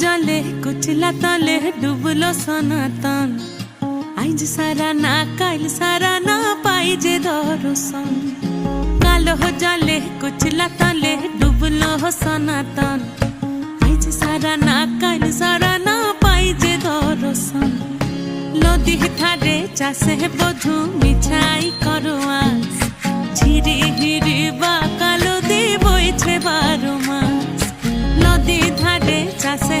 জলে কুচলা তলে ডুবলো সনাতন আইজ সারা না কাইল সারা না পাই যে দর্শন কালো জলে কুচলা তলে ডুবলো সনাতন আইজ সারা না কাইল সারা না পাই যে দর্শন নদী ধারে চাষে বধু মিছাই করো আস ঝিরি হিরি বা কালো দি বইছে বারো মাস নদী ধারে চাষে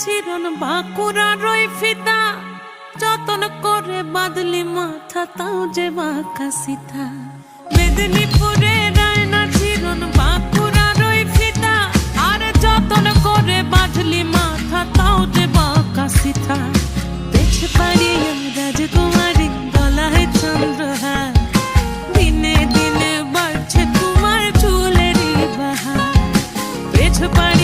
চিরন বাঁকুড়া রই ফিতা। যতন করে বাদলি মাথা, তাও যে বাঁকা মেদিনীপুরে রায়না চিরন বাঁকুড়া রই ফিতা। আর যতন করে বাদলি মাথা, তাও যে বাঁকা সিতা। দেখে পারি রাজকুমারী গলায় চন্দ্রহার। দিনে দিনে বাড়ছে তোমার চুলেরই বাহার। পেছ পারি